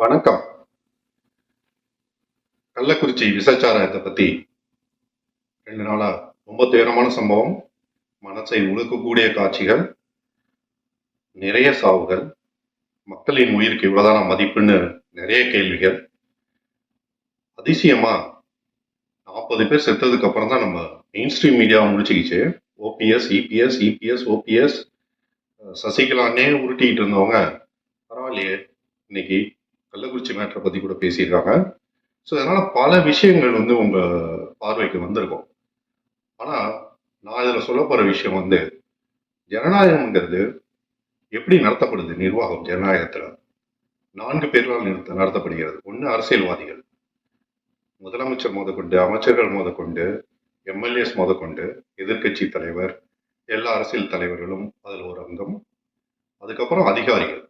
வணக்கம். கள்ளக்குறிச்சி விசாச்சாரத்தை பத்தி ரெண்டு நாளா ரொம்ப துயரமான சம்பவம். மனசை உழுக்கக்கூடிய காட்சிகள் நிறைய சாவுகள் மக்களின் உயிருக்கு இவ்வளவுதான மதிப்புன்னு நிறைய கேள்விகள். அதிசயமா நாற்பது பேர் செத்ததுக்கு அப்புறம் தான் நம்ம மெயின் ஸ்ட்ரீம் மீடியாவை முடிச்சுக்கிச்சு. ஓபிஎஸ் இபிஎஸ் இபிஎஸ் ஓபிஎஸ் சசிகலானே உருட்டிக்கிட்டு இருந்தவங்க பரவாயில்லையே இன்னைக்கு கள்ளக்குறிச்சி மேட்டரை பத்தி கூட பேசியிருக்காங்க. ஸோ அதனால பல விஷயங்கள் வந்து உங்க பார்வைக்கு வந்திருக்கும். ஆனா நான் இதில் சொல்ல போற விஷயம் வந்து ஜனநாயகம்ங்கிறது எப்படி நடத்தப்படுது? நிர்வாகம் ஜனநாயகத்தில். நான்கு பேர்களால் நிறுத்த நடத்தப்படுகிறது. ஒன்று அரசியல்வாதிகள். முதலமைச்சர் முதற்கொண்டு அமைச்சர்கள் முதற்கொண்டு எம்எல்ஏஸ் முதற்கொண்டு எதிர்க்கட்சி தலைவர் எல்லா அரசியல் தலைவர்களும் அதில் ஒரு அங்கம். அதுக்கப்புறம் அதிகாரிகள்.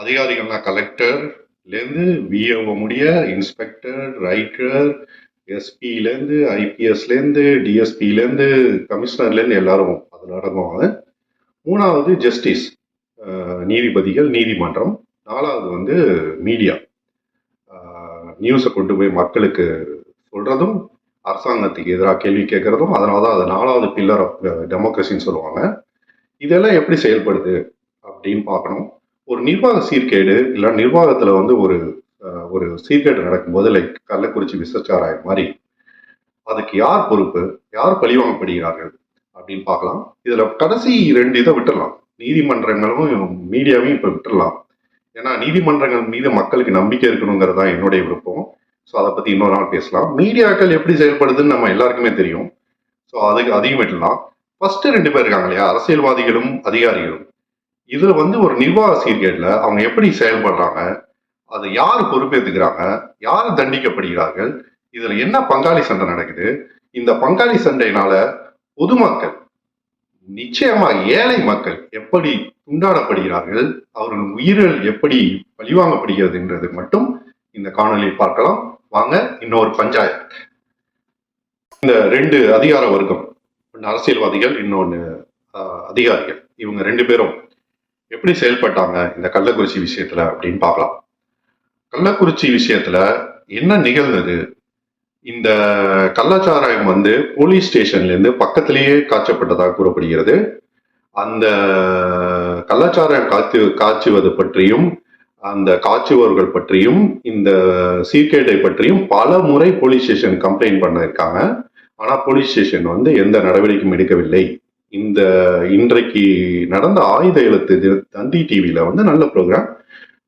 அதிகாரிகள்னா கலெக்டர்லேருந்து விஏஓ முடிய இன்ஸ்பெக்டர் ரைட்டர் எஸ்பிலேருந்து ஐபிஎஸ்லேருந்து டிஎஸ்பிலேருந்து கமிஷனர்லேருந்து எல்லாரும் அதில் அடங்குவாங்க. மூணாவது ஜஸ்டிஸ் நீதிபதிகள் நீதிமன்றம். நாலாவது வந்து மீடியா நியூஸை கொண்டு போய் மக்களுக்கு சொல்கிறதும் அரசாங்கத்துக்கு எதிராக கேள்வி கேட்குறதும் அதனால தான் அது நாலாவது பில்லர் ஆஃப் டெமோக்ரஸின்னு சொல்லுவாங்க. இதெல்லாம் எப்படி செயல்படுது அப்படின்னு பார்க்கணும். ஒரு நிர்வாக சீர்கேடு இல்லை நிர்வாகத்தில் வந்து ஒரு ஒரு சீர்கேடு நடக்கும்போது லைக் கள்ளக்குறிச்சி விசச்சாராயம் மாதிரி அதுக்கு யார் பொறுப்பு யார் பழிவாங்கப்படுகிறார்கள் அப்படின்னு பார்க்கலாம். இதில் கடைசி ரெண்டு இதை விட்டுடலாம் நீதிமன்றங்களும் மீடியாவையும் இப்போ விட்டுறலாம். ஏன்னா நீதிமன்றங்கள் மீது மக்களுக்கு நம்பிக்கை இருக்கணுங்கிறது தான் என்னுடைய விருப்பம். ஸோ அதை பற்றி இன்னொரு நாள் பேசலாம். மீடியாக்கள் எப்படி செயல்படுதுன்னு நம்ம எல்லாருக்குமே தெரியும். ஸோ அதுக்கு அதிகம் விட்டுலாம் ஃபர்ஸ்ட் ரெண்டு பேர் இருக்காங்க இல்லையா? அரசியல்வாதிகளும் அதிகாரிகளும். இதுல வந்து ஒரு நிர்வாக சீர்கேட்டில் அவங்க எப்படி செயல்படுறாங்க அதை யார் பொறுப்பேற்றுக்கிறாங்க யார் தண்டிக்கப்படுகிறார்கள் இதுல என்ன பங்காளி சண்டை நடக்குது இந்த பங்காளி சண்டையினால பொதுமக்கள் நிச்சயமா ஏழை மக்கள் எப்படி துண்டாடப்படுகிறார்கள் அவர்கள் உயிர்கள் எப்படி பழிவாங்கப்படுகிறதுன்றது மட்டும் இந்த காணொலியில் பார்க்கலாம். வாங்க இன்னொரு பஞ்சாயத்து. இந்த ரெண்டு அதிகார வர்க்கம் ஒன்று அரசியல்வாதிகள் இன்னொன்று அதிகாரிகள். இவங்க ரெண்டு பேரும் எப்படி செயல்பட்டாங்க இந்த கள்ளக்குறிச்சி விஷயத்துல அப்படின்னு பார்க்கலாம். கள்ளக்குறிச்சி விஷயத்துல என்ன நிகழ்ந்தது? இந்த கள்ளச்சாராயம் வந்து போலீஸ் ஸ்டேஷன்லேருந்து பக்கத்திலேயே காய்ச்சப்பட்டதாக கூறப்படுகிறது. அந்த கள்ளச்சாராயம் காய்ச்சி காய்ச்சுவது பற்றியும் அந்த காய்ச்சுவர்கள் பற்றியும் இந்த சீர்கேட்டை பற்றியும் பல முறை போலீஸ் ஸ்டேஷன் கம்ப்ளைண்ட் பண்ணிருக்காங்க ஆனால் போலீஸ் ஸ்டேஷன் வந்து எந்த நடவடிக்கையும் எடுக்கவில்லை. இந்த இன்றைக்கு நடந்த ஆயுத எழுத்து தின- தந்தி டிவியில வந்து நல்ல ப்ரோக்ராம்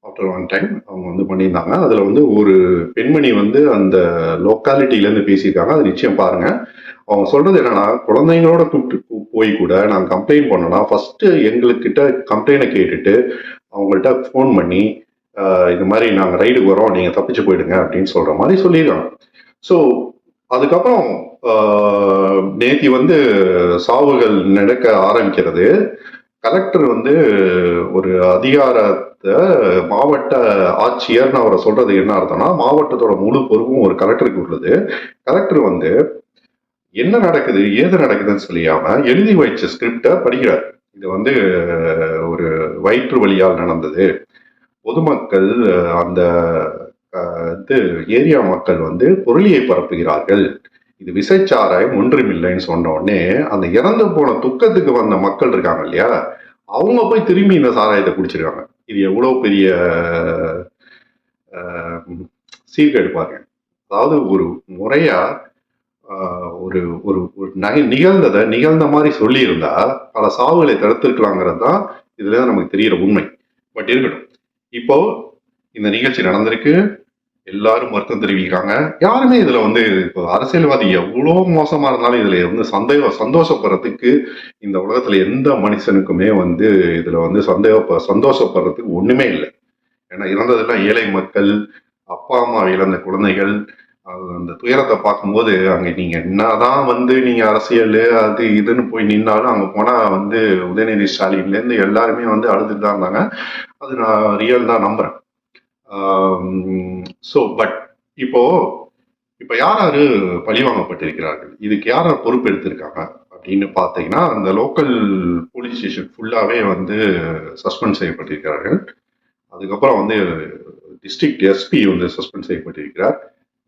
ஆஃப்டர் ஒன் டைம் அவங்க வந்து பண்ணியிருந்தாங்க. அதுல வந்து ஒரு பெண்மணி வந்து அந்த லோக்காலிட்டில இருந்து பேசியிருக்காங்க. அது நிச்சயம் பாருங்க. அவங்க சொல்றது என்னன்னா குழந்தைங்களோட கூப்பிட்டு போய் கூட நாங்கள் கம்ப்ளைண்ட் பண்ணோம்னா ஃபர்ஸ்ட் எங்களுக்கிட்ட கம்ப்ளைண்ட்டை கேட்டுட்டு அவங்கள்ட்ட ஃபோன் பண்ணி இது மாதிரி நாங்கள் ரைடுக்கு வரோம். நீங்கள் தப்பிச்சு போயிடுங்க. அப்படின்னு சொல்ற மாதிரி சொல்லியிருக்காங்க. ஸோ அதுக்கப்புறம் நேத்தி வந்து சாவுகள் நடக்க ஆரம்பிக்கிறது. கலெக்டர் வந்து ஒரு அதிகாரத்தை மாவட்ட ஆட்சியர்னு அவரை சொல்றது என்ன அர்த்தம்னா மாவட்டத்தோட முழு பொறுப்பும் ஒரு கலெக்டருக்கு உள்ளது. கலெக்டர் வந்து என்ன நடக்குது ஏது நடக்குதுன்னு சொல்லியாம எழுதி வைச்ச ஸ்கிரிப்டை படிக்கிறார். இது வந்து ஒரு வயிற்று வழியால் நடந்தது. பொதுமக்கள் அந்த இது ஏரியா மக்கள் வந்து பொருளியை பரப்புகிறார்கள். இது விசைச்சாராயம் ஒன்றுமில்லைன்னு சொன்ன உடனே அந்த இறந்து போன துக்கத்துக்கு வந்த மக்கள் இருக்காங்க இல்லையா அவங்க போய் திரும்பி இந்த சாராயத்தை குடிச்சிருக்காங்க. இது எவ்வளோ பெரிய சீர்கெடுப்பாருங்க சீர்கேடு பாருங்க. அதாவது ஒரு முறையா ஒரு ஒரு ஒரு நகை- நிகழ்ந்ததை நிகழ்ந்த மாதிரி சொல்லியிருந்தா பல சாவுகளை தடுத்திருக்கலாங்கிறது தான் இதுல நமக்கு தெரியிற உண்மை. பட் இருக்கட்டும். இப்போ இந்த நிகழ்ச்சி நடந்திருக்கு. எல்லாரும் வருத்தம் தெரிவிக்கிறாங்க. யாருமே இதுல வந்து இப்போ அரசியல்வாதி எவ்வளோ மோசமா இருந்தாலும் இதுல வந்து சந்தேகம் சந்தோஷப்படுறதுக்கு இந்த உலகத்துல எந்த மனுஷனுக்குமே வந்து இதுல வந்து சந்தேக சந்தோஷப்படுறதுக்கு ஒண்ணுமே இல்லை. ஏன்னா இறந்ததெல்லாம் ஏழை மக்கள் அப்பா அம்மா இழந்த குழந்தைகள் அந்த துயரத்தை பார்க்கும்போது அங்க நீங்க என்னதான் வந்து நீங்க அரசியல் அது இதுன்னு போய் நின்னாலும் அங்க போனா வந்து உதயநிதி ஸ்டாலின்ல இருந்து எல்லாருமே வந்து அழுதுட்டு தான் இருந்தாங்க. அது நான் ரியல் தான் நம்புறேன். ஸோ பட் இப்போ இப்போ யார் யாரு பழிவாங்கப்பட்டிருக்கிறார்கள் இதுக்கு யார் யார் பொறுப்பெடுத்திருக்காங்க அப்படின்னு பார்த்தீங்கன்னா அந்த லோக்கல் போலீஸ் ஸ்டேஷன் ஃபுல்லாகவே வந்து சஸ்பெண்ட் செய்யப்பட்டிருக்கிறார்கள். அதுக்கப்புறம் வந்து டிஸ்ட்ரிக்ட் எஸ்பி வந்து சஸ்பெண்ட் செய்யப்பட்டிருக்கிறார்.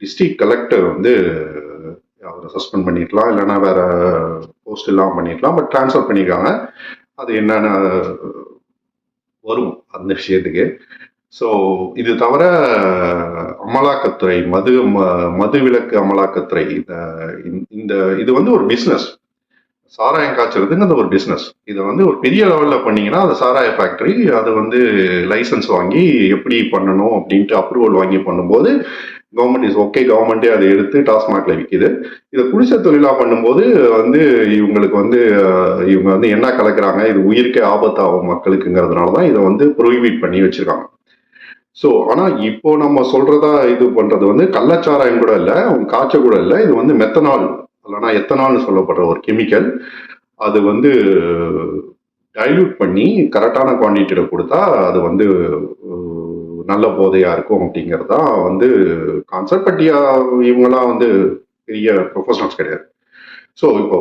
டிஸ்ட்ரிக்ட் கலெக்டர் வந்து அவரை சஸ்பெண்ட் பண்ணிருக்கலாம் இல்லைன்னா வேற போஸ்ட் எல்லாம் பண்ணிருக்கலாம் பட் டிரான்ஸ்ஃபர் பண்ணியிருக்காங்க அது என்னென்ன வரும் அந்த விஷயத்துக்கு. ஸோ இது தவிர அமலாக்கத்துறை மது ம- மது விலக்கு அமலாக்கத்துறை இந்த இந்த இது வந்து ஒரு பிஸ்னஸ் சாராயம் காய்ச்சறதுங்கிறது ஒரு பிஸ்னஸ் இதை வந்து ஒரு பெரிய லெவலில் பண்ணீங்கன்னா அந்த சாராய ஃபேக்டரி அது வந்து லைசன்ஸ் வாங்கி எப்படி பண்ணணும் அப்படின்ட்டு அப்ரூவல் வாங்கி பண்ணும்போது கவர்மெண்ட் இஸ் ஓகே கவர்மெண்ட்டே அதை எடுத்து டாஸ்மாக்ல விற்கிது இதை குடிசை தொழிலாக பண்ணும்போது வந்து இவங்களுக்கு வந்து இவங்க வந்து என்ன கலக்குறாங்க? இது உயிருக்கே ஆபத்தாகும் மக்களுக்குங்கிறதுனால தான் இதை வந்து ப்ரொஹிபிட் பண்ணி வச்சிருக்காங்க. ஸோ ஆனால் இப்போ நம்ம சொல்றதா இது பண்றது வந்து கள்ளச்சாராயம் கூட இல்லை அவங்க காய்ச்ச கூட இல்லை. இது வந்து மெத்தனால் இல்லைன்னா எத்தனால்னு சொல்லப்படுற ஒரு கெமிக்கல் அது வந்து டைல்யூட் பண்ணி கரெக்டான குவான்டிட்டியில் கொடுத்தா அது வந்து நல்ல போதையாக இருக்கும் அப்படிங்கிறது தான் வந்து கான்செப்ட் பட் இவங்கெல்லாம் வந்து பெரிய ப்ரொஃபஷனல்ஸ் கிடையாது. ஸோ இப்போ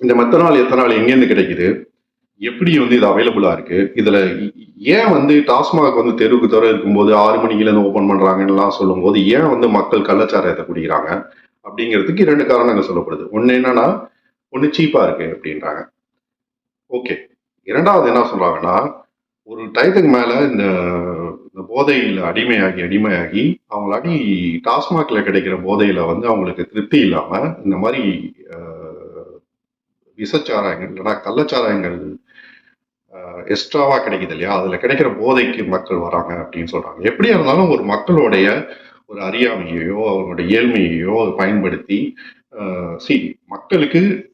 இந்த மெத்தனால் எத்தனால் எங்கேருந்து கிடைக்குது? எப்படி வந்து இது அவைலபிளா இருக்கு? இதுல ஏன் வந்து டாஸ்மாக் வந்து தெருவுக்கு தர இருக்கும்போது ஆறு மணிக்குல இருந்து ஓபன் பண்றாங்கன்னுலாம் சொல்லும்போது ஏன் வந்து மக்கள் கள்ளச்சாராயத்தை குடிக்கிறாங்க? அப்படிங்கிறதுக்கு இரண்டு காரணங்கள் சொல்லப்படுது. ஒண்ணு என்னன்னா ஒண்ணு சீப்பா இருக்கு அப்படின்றாங்க. ஓகே. இரண்டாவது என்ன சொல்றாங்கன்னா ஒரு டயத்துக்கு மேல இந்த இந்த போதையில் அடிமையாகி அடிமையாகி அவங்களாடி டாஸ்மாக்ல கிடைக்கிற போதையில வந்து அவங்களுக்கு திருப்தி இல்லாம இந்த மாதிரி விசச்சாராயங்கள் இல்லைன்னா கள்ளச்சாராயங்கள் எக்ஸ்ட்ராவாக கிடைக்குது இல்லையா? அதில் கிடைக்கிற போதைக்கு மக்கள் வராங்க அப்படின்னு சொல்கிறாங்க எப்படியா இருந்தாலும் ஒரு மக்களுடைய ஒரு அறியாமையையோ அவங்களுடைய அதை பயன்படுத்தி சி மக்களுக்கு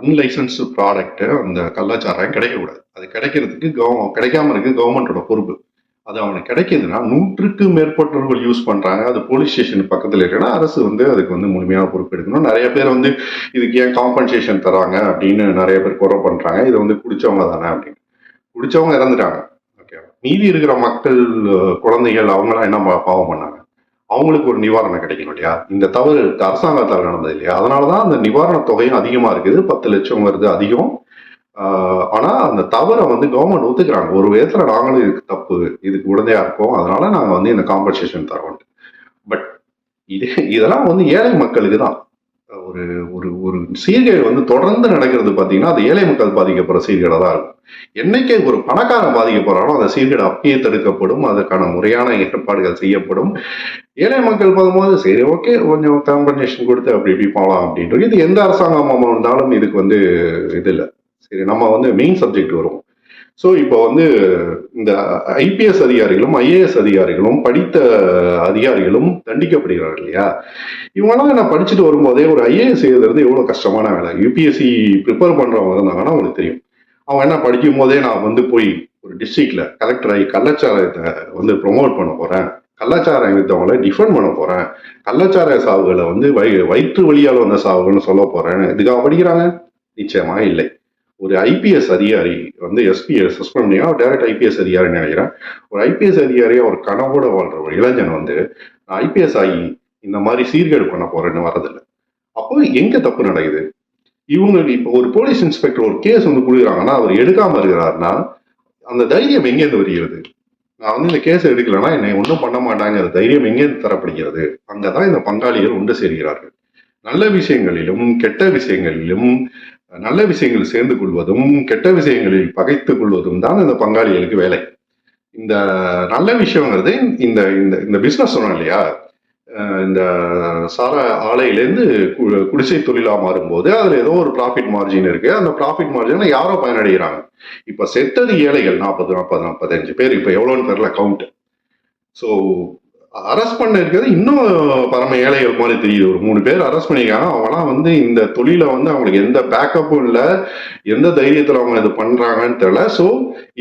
அன்லைசன்ஸ்டு ப்ராடக்ட்டை அந்த கலாச்சாரம் கிடைக்கக்கூடாது. அது கிடைக்கிறதுக்கு கவ கிடைக்காம இருக்குது கவர்மெண்டோட பொறுப்பு. அது அவனுக்கு கிடைக்குதுன்னா நூற்றுக்கு மேற்பட்டவர்கள் யூஸ் பண்றாங்க. அது போலீஸ் ஸ்டேஷன் பக்கத்துல இருக்குன்னா அரசு வந்து அதுக்கு வந்து முழுமையான பொறுப்பு எடுக்கணும். நிறைய பேர் வந்து இதுக்கு ஏன் காம்பன்சேஷன் தராங்க அப்படின்னு நிறைய பேர் குறை பண்றாங்க. இதை வந்து குடிச்சவங்க தானே அப்படின்னு. குடிச்சவங்க இறந்துட்டாங்க. ஓகே மீதி இருக்கிற மக்கள் குழந்தைகள் அவங்களாம் என்ன பாவம் பண்ணாங்க? அவங்களுக்கு ஒரு நிவாரணம் கிடைக்கணும் இல்லையா? இந்த தவறு அரசாங்கத்தால் நடந்தது இல்லையா? அதனாலதான் அந்த நிவாரண தொகையும் அதிகமாக இருக்குது. பத்து லட்சம் வருது அதிகம். ஆனா அந்த தவறை வந்து கவர்மெண்ட் ஒத்துக்கிறாங்க. ஒரு விதத்துல நாங்களும் இதுக்கு தப்பு இதுக்கு உடந்தையா இருக்கோம். அதனால நாங்க வந்து இந்த காம்பன்சேஷன் தரோம் பட் இது இதெல்லாம் வந்து ஏழை மக்களுக்கு தான். ஒரு ஒரு ஒரு சீர்கேடு வந்து தொடர்ந்து நடக்கிறது பார்த்தீங்கன்னா அது ஏழை மக்கள் பாதிக்கப்படுற சீர்கேடாக தான் இருக்கும். என்னைக்கு ஒரு பணக்காரன் பாதிக்கப்படுறானோ அந்த சீர்கேடு அப்பயே தடுக்கப்படும். அதற்கான முறையான ஏற்பாடுகள் செய்யப்படும். ஏழை மக்கள் பார்க்கும்போது சரி ஓகே கொஞ்சம் காம்பன்சேஷன் கொடுத்து அப்படி இப்படி போகலாம் அப்படின்ட்டு. இது எந்த அரசாங்கமாக இருந்தாலும் இதுக்கு வந்து இது இல்லை. சரி நம்ம வந்து மெயின் சப்ஜெக்ட் வரும். ஸோ இப்போ வந்து இந்த ஐபிஎஸ் அதிகாரிகளும் ஐஏஎஸ் அதிகாரிகளும் படித்த அதிகாரிகளும் தண்டிக்கப்படுகிறார்கள் இல்லையா? இவங்களாம் நான் படிச்சுட்டு வரும்போதே ஒரு ஐஏஎஸ் எழுதுறது எவ்வளோ கஷ்டமான வேலை. யூபிஎஸ்சி ப்ரிப்பேர் பண்ணுறவங்க இருந்தாங்கன்னா அவங்களுக்கு தெரியும். அவன் என்ன படிக்கும் போதே நான் வந்து போய் ஒரு டிஸ்ட்ரிக்ட்ல கலெக்டர் ஆகி கலாச்சாரத்தை வந்து ப்ரொமோட் பண்ண போறேன். கள்ளச்சாராயம் வித்தவங்களை டிஃபெண்ட் பண்ண போகிறேன் கலாச்சார சாவுகளை வந்து வயிற்று வழியால் வந்த சாவுகள்னு சொல்ல போகிறேன் இதுக்காக படிக்கிறாங்க? நிச்சயமாக இல்லை. ஒரு ஐபிஎஸ் அதிகாரி வந்து எஸ்பி சஸ்பெண்ட் பண்ணியா? டேரக்ட் ஐபிஎஸ் அதிகாரின்னு நினைக்கிறேன். ஒரு ஐபிஎஸ் அதிகாரியா ஒரு கனவோட வாழ்ற ஒரு இளைஞன் வந்து ஐபிஎஸ் ஆகி இந்த மாதிரி சீர்கேடு பண்ண போறேன்னு வரதில்லை அப்போ எங்க தப்பு நடக்குது? இவங்க இப்போ ஒரு போலீஸ் இன்ஸ்பெக்டர் ஒரு கேஸ் வந்து கொடுக்குறாங்கன்னா அவர் எடுக்காம இருக்கிறாருன்னா அந்த தைரியம் எங்கேருந்து வருகிறது? நான் வந்து இந்த கேஸ் எடுக்கலைன்னா என்னை ஒன்றும் பண்ண மாட்டாங்கிற தைரியம் எங்கேருந்து தரப்படுகிறது? அங்கதான் இந்த பங்காளிகள் உண்டு சேர்கிறார்கள். நல்ல விஷயங்களிலும் கெட்ட விஷயங்களிலும் நல்ல விஷயங்கள் சேர்ந்து கொள்வதும் கெட்ட விஷயங்களில் பகைத்து கொள்வதும் தான் இந்த பங்காளிகளுக்கு வேலை. இந்த நல்ல விஷயங்கிறது இந்த இந்த இந்த பிஸ்னஸ் சொன்னோம் இல்லையா? இந்த சார ஆலையிலேருந்து கு- குடிசை தொழிலாக மாறும்போது அதில் ஏதோ ஒரு ப்ராஃபிட் மார்ஜின் இருக்குது அந்த ப்ராஃபிட் மார்ஜினில் யாரோ பயனடைகிறாங்க. இப்போ செத்தது ஏழைகள் நாற்பது நாற்பது நாற்பத்தஞ்சு பேர். இப்போ எவ்வளோன்னு தெரில கவுண்ட் ஸோ அரெஸ்ட் பண்ண இருக்கிறது இன்னும் பரம ஏழைகள் மாதிரி தெரியுது. ஒரு மூணு பேர் அரெஸ்ட் பண்ணியிருக்காங்க. அவங்களாம் வந்து இந்த தொழிலை வந்து அவங்களுக்கு எந்த பேக்கப்பும் இல்லை எந்த தைரியத்தில் அவங்க இது பண்றாங்கன்னு தெரியல. ஸோ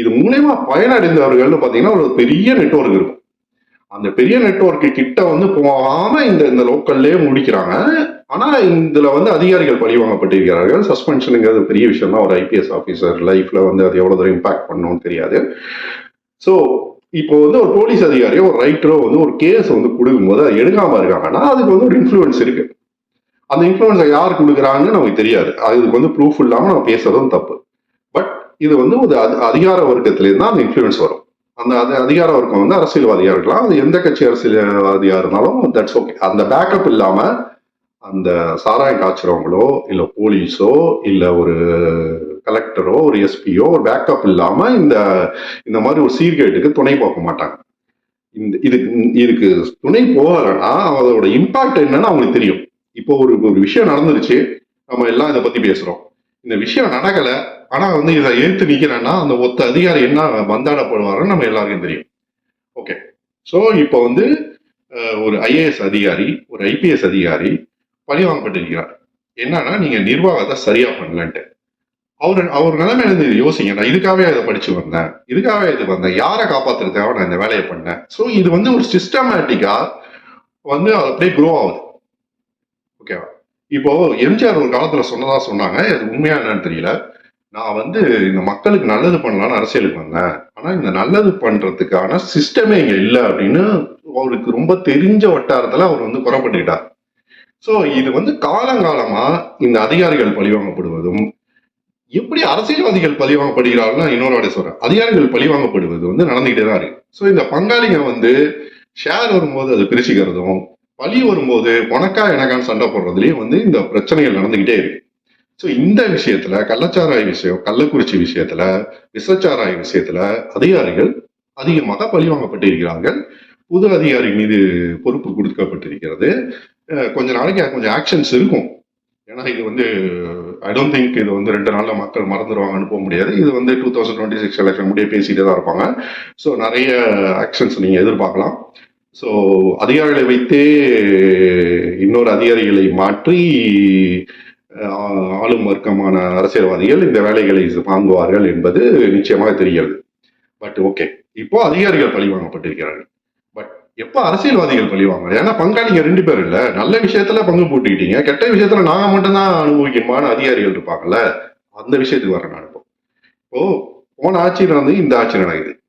இது மூலயமா பயனடைந்தவர்கள்னு பார்த்தீங்கன்னா ஒரு பெரிய நெட்வொர்க் இருக்கும். அந்த பெரிய நெட்வொர்க்கு கிட்ட வந்து போகாம இந்த இந்த லோக்கல்லே முடிக்கிறாங்க. ஆனா இதுல வந்து அதிகாரிகள் பழிவாங்கப்பட்டிருக்கிறார்கள். சஸ்பென்ஷனுங்கிறது பெரிய விஷயம் தான் ஒரு ஐபிஎஸ் ஆஃபீஸர் லைஃப்ல வந்து அது எவ்வளவு தூரம் இம்பாக்ட் பண்ணணும்னு தெரியாது. ஸோ இப்போ வந்து ஒரு போலீஸ் அதிகாரியோ ஒரு ரைட்டரோ வந்து ஒரு கேஸ் வந்து கொடுக்கும்போது அதை எடுக்காம இருக்காங்கன்னா அதுக்கு வந்து ஒரு இன்ஃப்ளூயன்ஸ் இருக்கு. அந்த இன்ஃப்ளூயன்ஸை யார் கொடுக்குறாங்கன்னு நமக்கு தெரியாது. அதுக்கு வந்து ப்ரூஃப் இல்லாம நம்ம பேசுறதும் தப்பு. பட் இது வந்து ஒரு அதி- அதிகார வர்க்கத்திலேருந்து தான் அந்த இன்ஃப்ளூயன்ஸ் வரும். அந்த அது அதிகார வர்க்கம் வந்து அரசியல்வாதியாக இருக்கலாம். அது எந்த கட்சி அரசியல்வாதியாக இருந்தாலும் தட்ஸ் ஓகே அந்த பேக்கப் இல்லாமல் அந்த சாராயம் காய்ச்சுறவங்களோ இல்லை போலீஸோ இல்லை ஒரு கலெக்ட் ஒரு எஸ்பியோ ஒரு பேக்கப் இல்லாம இந்த இந்த மாதிரி ஒரு சீர்கேட்டுக்கு துணை போக மாட்டாங்க. இந்த இதுக்கு இதுக்கு துணை போகலைன்னா அதோட இம்பாக்ட் என்னன்னு அவங்களுக்கு தெரியும். இப்போ ஒரு ஒரு விஷயம் நடந்துருச்சு நம்ம எல்லாம் இதை பத்தி பேசுறோம். இந்த விஷயம் நடக்கல ஆனா வந்து இதை எதிர்த்து நிக்கிறேன்னா அந்த ஒத்த அதிகாரி என்ன வந்தாடப்படுவாருன்னு நம்ம எல்லாருக்கும் தெரியும். ஓகே ஸோ இப்போ வந்து ஒரு ஐஏஎஸ் அதிகாரி ஒரு ஐபிஎஸ் அதிகாரி பழி வாங்கப்பட்டிருக்கிறார். என்னன்னா நீங்க நிர்வாகத்தை சரியா பண்ணலன்ட்டு. அவர் அவர் நிலைமை எழுந்து யோசிங்கடா இதுக்காகவே இதை படிச்சு வந்தேன். இதுக்காகவே இது வந்தேன். யாரை காப்பாத்துறதுக்காக நான் இந்த வேலையை பண்ணேன்? ஸோ இது வந்து ஒரு சிஸ்டமேட்டிக்கா வந்து அது அப்படியே குரோ ஆகுது. ஓகேவா இப்போ எம்ஜிஆர் ஒரு காலத்துல சொன்னதா சொன்னாங்க. அது உண்மையா என்னன்னு தெரியல. நான் வந்து இந்த மக்களுக்கு நல்லது பண்ணலாம்னு அரசியலுக்கு வந்தேன். ஆனா இந்த நல்லது பண்றதுக்கான சிஸ்டமே இங்க இல்லை அப்படின்னு அவருக்கு ரொம்ப தெரிஞ்ச வட்டாரத்துல அவர் வந்து குறப்பட்டுக்கிட்டார் ஸோ இது வந்து காலங்காலமா இந்த அதிகாரிகள் பழிவாங்கப்படுவதும் எப்படி அரசியல்வாதிகள் பழிவாங்கப்படுகிறார்கள் இன்னொரு வாட்டி சொல்றேன். அதிகாரிகள் பழிவாங்கப்படுவது வந்து நடந்துகிட்டே தான் இருக்கு. ஸோ இந்த பங்காளிங்க வந்து ஷேர் வரும்போது அது பிரிச்சுக்கிறதும் பழி வரும்போது உனக்கா எனக்கான்னு சண்டை போடுறதுலயும் வந்து இந்த பிரச்சனைகள் நடந்துகிட்டே இருக்கு. ஸோ இந்த விஷயத்துல கள்ளச்சாராய விஷயம் கள்ளக்குறிச்சி விஷயத்துல விசச்சாராய விஷயத்துல அதிகாரிகள் அதிகமாக பழிவாங்கப்பட்டிருக்கிறார்கள் புது அதிகாரி மீது பொறுப்பு கொடுக்கப்பட்டிருக்கிறது. கொஞ்ச நாளைக்கு கொஞ்சம் ஆக்ஷன்ஸ் இருக்கும். ஏன்னா இது வந்து ஐ டோன்ட் திங்க் இது வந்து ரெண்டு நாளில் மக்கள் மறந்துடுவாங்கன்னு போக முடியாது. இது வந்து two thousand twenty six election முடிய பேசிட்டே தான் இருப்பாங்க. ஸோ நிறைய ஆக்ஷன்ஸ் நீங்கள் எதிர்பார்க்கலாம். ஸோ அதிகாரிகளை வைத்தே இன்னொரு அதிகாரிகளை மாற்றி ஆளும் வர்க்கமான அரசியல்வாதிகள் இந்த வேலைகளை வாங்குவார்கள் என்பது நிச்சயமாக தெரிகிறது. பட் ஓகே இப்போ அதிகாரிகள் பழி வாங்கப்பட்டிருக்கிறார்கள். எப்போ அரசியல்வாதிகள் பழிவாங்க ஏன்னா பங்காளிங்க ரெண்டு பேரும் இல்ல. நல்ல விஷயத்துல பங்கு போட்டுக்கிட்டீங்க. கெட்ட விஷயத்துல நாங்க மட்டும்தான் அனுபவிக்கமான அதிகாரிகள் இருப்பாங்கல்ல. அந்த விஷயத்துக்கு வர அனுபவம் இப்போ. போன ஆட்சியில் நடந்து இந்த ஆட்சி நடக்குது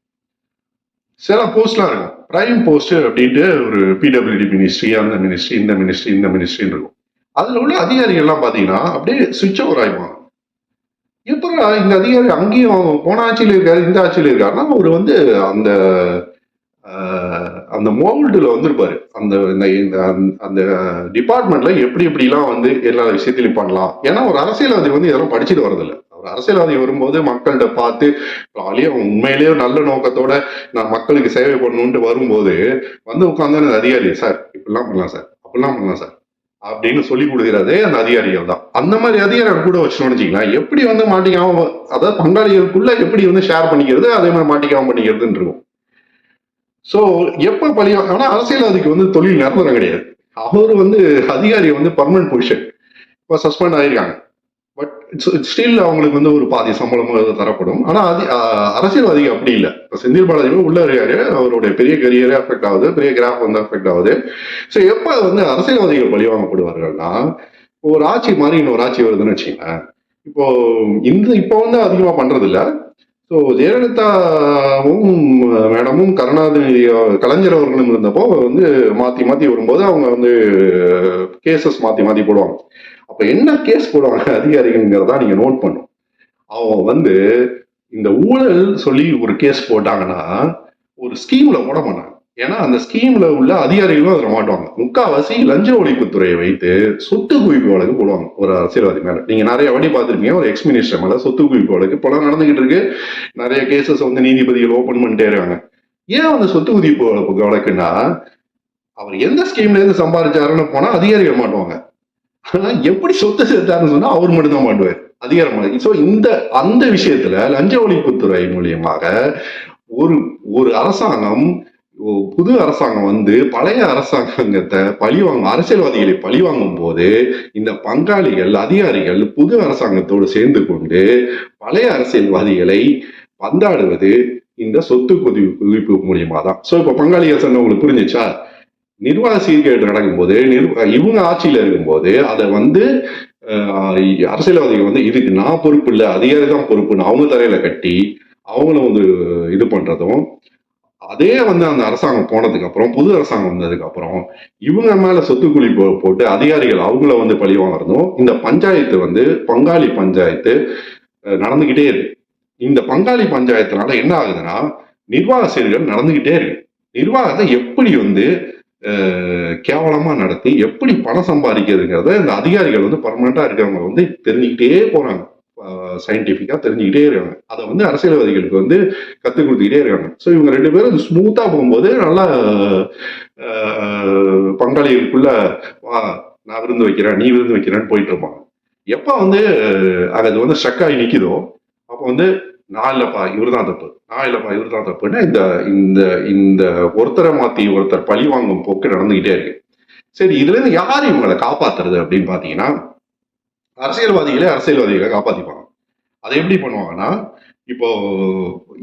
சில போஸ்ட்லாம் இருக்கும். பிரைம் போஸ்ட் அப்படின்ட்டு ஒரு பிடபிள்யூடி மினிஸ்ட்ரி அந்த மினிஸ்ட்ரி இந்த மினிஸ்ட்ரி இந்த மினிஸ்ட்ரின்னு இருக்கும். அதுல உள்ள அதிகாரிகள்லாம் பாத்தீங்கன்னா அப்படியே சுவிட்ச் ஓவர் ஆயிடுவாங்க. எப்படா இந்த அதிகாரி அங்கேயும் போன ஆட்சியில் இருக்காரு இந்த ஆட்சியில் இருக்காருன்னா அவர் வந்து அந்த அந்த மோல்டுல வந்திருப்பாரு. அந்த இந்த இந்த அந்த டிபார்ட்மெண்ட்ல எப்படி எப்படிலாம் வந்து எல்லா விஷயத்திலையும் பண்ணலாம். ஏன்னா ஒரு அரசியல்வாதி வந்து இதெல்லாம் படிச்சுட்டு வரதில்ல அவர் அரசியல்வாதி வரும்போது மக்கள்கிட்ட பார்த்து ஜாலியா உண்மையிலேயே நல்ல நோக்கத்தோட நான் மக்களுக்கு சேவை பண்ணணும்ட்டு வரும்போது வந்து உட்காந்து அந்த அதிகாரி சார் இப்படிலாம் பண்ணலாம் சார். அப்படிலாம் பண்ணலாம் சார். அப்படின்னு சொல்லி கொடுக்கிறதே அந்த அதிகாரிகள் தான். அந்த மாதிரி அதிகாரிகள் கூட வச்சோம்னு வச்சுக்கலாம் எப்படி வந்து மாட்டிக்காம அதாவது பங்காளிகளுக்குள்ள எப்படி வந்து ஷேர் பண்ணிக்கிறது அதே மாதிரி மாட்டிக்காம பண்ணிக்கிறதுன்னு இருக்கும். ஸோ எப்ப பழி ஆனா அரசியல்வாதிக்கு வந்து தொழில் நிரந்தரம் கிடையாது. அவர் வந்து அதிகாரி வந்து பர்மனன்ட் பொசிஷன் இப்போ சஸ்பெண்ட் ஆயிருக்காங்க. பட் ஸ்டில் அவங்களுக்கு வந்து ஒரு பாதி சம்பளம் தரப்படும். ஆனா அது அரசியல்வாதிக்கு அப்படி இல்லை. இப்போ செந்தில் பாலாஜி உள்ள இருக்காரு. அவருடைய பெரிய கரியரே அஃபெக்ட் ஆகுது. பெரிய கிராஃப் வந்து அஃபெக்ட் ஆகுது. ஸோ எப்போ வந்து அரசியல்வாதிகள் பழிவாங்கப்படுவார்கள்னா ஒரு ஆட்சி மாதிரி இன்னொரு ஆட்சி வருதுன்னு வச்சுங்களேன் இப்போ இந்த இப்போ வந்து அதிகமா பண்றது இல்லை ஸோ ஜெயலலிதாவும் மேடமும் கருணாநிதி கலைஞர் அவர்களும் இருந்தப்போ வந்து மாற்றி மாற்றி வரும்போது அவங்க வந்து கேசஸ் மாற்றி மாற்றி போடுவாங்க. அப்போ என்ன கேஸ் போடுவாங்க அதிகாரிகள்ங்கிறதா நீங்கள் நோட் பண்ணும் அவங்க வந்து இந்த ஊழல் சொல்லி ஒரு கேஸ் போட்டாங்கன்னா ஒரு ஸ்கீமில் போட மாட்டாங்க. ஏன்னா அந்த ஸ்கீம்ல உள்ள அதிகாரிகளும் அதில் மாட்டுவாங்க. முக்காவாசி லஞ்ச ஒழிப்புத்துறையை வைத்து சொத்து குவிப்பு வழக்கு போடுவாங்க ஒரு அரசியல்வாதி மேல. நீங்க நிறைய வாட்டி பார்த்துருப்பீங்க ஒரு எக்ஸ் மினிஸ்டர் மேல சொத்து குவிப்பு வழக்கு இப்போலாம் நடந்துகிட்டு இருக்கு. நிறைய கேசஸ் வந்து நீதிபதிகள் ஓபன் பண்ணிட்டே இருக்காங்க. ஏன் அந்த சொத்து குதிப்பு வழக்கு வழக்குன்னா அவர் எந்த ஸ்கீம்ல இருந்து சம்பாதிச்சாருன்னு போனா அதிகாரிகள் மாட்டுவாங்க. ஆனா எப்படி சொத்து சேர்த்தாருன்னு சொன்னா அவர் மட்டும்தான் மாட்டுவார். அதிகாரம் ஸோ இந்த அந்த விஷயத்துல லஞ்ச ஒழிப்புத்துறை மூலியமாக ஒரு ஒரு அரசாங்கம் புது அரசாங்கம் வந்து பழைய அரசாங்கத்தை பழிவாங்க அரசியல்வாதிகளை பழிவாங்கும் போது இந்த பங்காளிகள் அதிகாரிகள் புது அரசாங்கத்தோடு சேர்ந்து கொண்டு பழைய அரசியல்வாதிகளை பந்தாடுவது இந்த சொத்து குவிப்பு குதிப்பு மூலியமா தான் ஸோ இப்போ பங்காளிகள் சொன்ன உங்களுக்கு புரிஞ்சுச்சா? நிர்வாக சீர்கேடு நடக்கும்போது நிர்வ- இவங்க ஆட்சியில இருக்கும்போது அதை வந்து அரசியல்வாதிகள் வந்து இதுக்கு நான் பொறுப்பு இல்லை அதிகாரி தான் பொறுப்புன்னு அவங்க தலையில கட்டி அவங்களும் வந்து இது பண்றதும் அதே வந்து அந்த அரசாங்கம் போனதுக்கு அப்புறம் புது அரசாங்கம் வந்ததுக்கு அப்புறம் இவங்க மேல சொத்துக்குழி போ- போட்டு அதிகாரிகள் அவங்கள வந்து பழி வாங்குறதும் இந்த பஞ்சாயத்து வந்து பங்காளி பஞ்சாயத்து நடந்துகிட்டே இருக்கு. இந்த பங்காளி பஞ்சாயத்துனால என்ன ஆகுதுன்னா நிர்வாக செயல்கள் நடந்துகிட்டே இருக்கு. நிர்வாகத்தை எப்படி வந்து கேவலமா நடத்தி எப்படி பணம் சம்பாதிக்கிறதுங்கிறத இந்த அதிகாரிகள் வந்து பர்மனண்டா இருக்கிறவங்க வந்து தெரிஞ்சுக்கிட்டே போறாங்க. சயின்டிஃபிக்காக தெரிஞ்சுக்கிட்டே இருக்காங்க. அதை வந்து அரசியல்வாதிகளுக்கு வந்து கற்றுக் கொடுத்துக்கிட்டே இருக்காங்க. ஸோ இவங்க ரெண்டு பேரும் ஸ்மூத்தாக போகும்போது நல்லா பங்காளிகளுக்குள்ள வா நான் விருந்து வைக்கிறேன் நீ விருந்து வைக்கிறேன்னு போயிட்டு இருப்பாங்க. எப்போ வந்து அது வந்து ஸ்ட்ரக் ஆகி அப்போ வந்து நான் இல்லைப்பா இவர் தான் தப்பு. நான் இல்லைப்பா இவர் தான் தப்புன்னு இந்த இந்த இந்த ஒருத்தரை மாற்றி ஒருத்தர் பழி வாங்கும் போக்கு நடந்துக்கிட்டே இருக்கு. சரி இதுலேருந்து யார் இவங்களை காப்பாத்துறது அப்படின்னு பார்த்தீங்கன்னா அரசியல்வாதிகளே அரசியல்வாதிகளை காப்பாத்திப்பாங்க. அதை எப்படி பண்ணுவாங்கன்னா இப்போ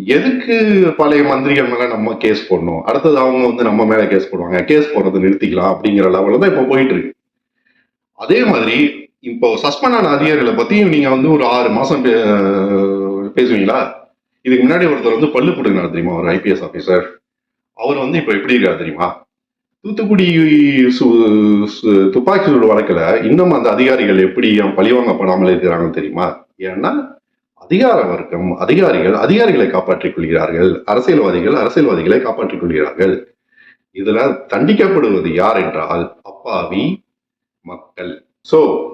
எதுக்கு பழைய மந்திரிகள் மேல நம்ம கேஸ் போடணும்? அடுத்தது அவங்க வந்து நம்ம மேல கேஸ் போடுவாங்க. கேஸ் போடுறது நிறுத்திக்கலாம் அப்படிங்கிற லெவலில் தான் இப்போ போயிட்டு இருக்கு. அதே மாதிரி இப்போ சஸ்பெண்ட் ஆன அதிகாரிகளை பத்தியும் நீங்க வந்து ஒரு ஆறு மாசம் பே- பேசுவீங்களா? இதுக்கு முன்னாடி ஒருத்தர் வந்து பல்லு போட்டுக்கிறார் தெரியுமா? ஒரு ஐபிஎஸ் ஆபீசர் அவர் வந்து இப்போ எப்படி இருக்காரு தெரியுமா? தூத்துக்குடி சு- துப்பாக்கி சூடு வழக்கில் இன்னும் அந்த அதிகாரிகள் எப்படி பழிவாங்கப்படாமல் இருக்கிறாங்க தெரியுமா? ஏன்னா அதிகார வர்க்கம் அதிகாரிகள் அதிகாரிகளை காப்பாற்றிக் கொள்கிறார்கள். அரசியல்வாதிகள் அரசியல்வாதிகளை காப்பாற்றிக் கொள்கிறார்கள். இதுல தண்டிக்கப்படுவது யார் என்றால் அப்பாவி மக்கள். சோ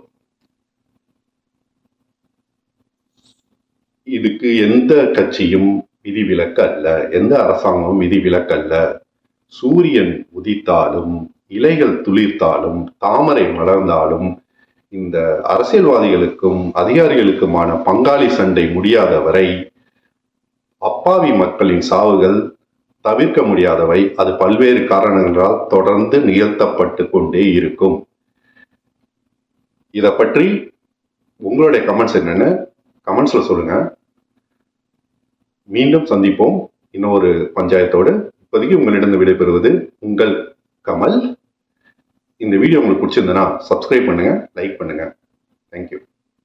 இதுக்கு எந்த கட்சியும் விதிவிலக்கு அல்ல. எந்த அரசாங்கமும் விதிவிலக்கு அல்ல. சூரியன் உதித்தாலும் இலைகள் துளிர்த்தாலும் தாமரை மலர்ந்தாலும் இந்த அரசியல்வாதிகளுக்கும் அதிகாரிகளுக்குமான பங்காளி சண்டை முடியாத வரை அப்பாவி மக்களின் சாவுகள் தவிர்க்க முடியாதவை. அது பல்வேறு காரணங்களால் தொடர்ந்து நிகழ்த்தப்பட்டு கொண்டே இருக்கும். இதை பற்றி உங்களுடைய கமெண்ட்ஸ் என்னென்னு கமெண்ட்ஸில் சொல்லுங்க. மீண்டும் சந்திப்போம். இன்னொரு பஞ்சாயத்தோடு இப்போதைக்கு உங்களிடம் விடைபெறுவது உங்கள் கமல். இந்த வீடியோ உங்களுக்கு பிடிச்சிருந்தனா சப்ஸ்கிரைப் பண்ணுங்கள் லைக் பண்ணுங்கள் தேங்க்யூ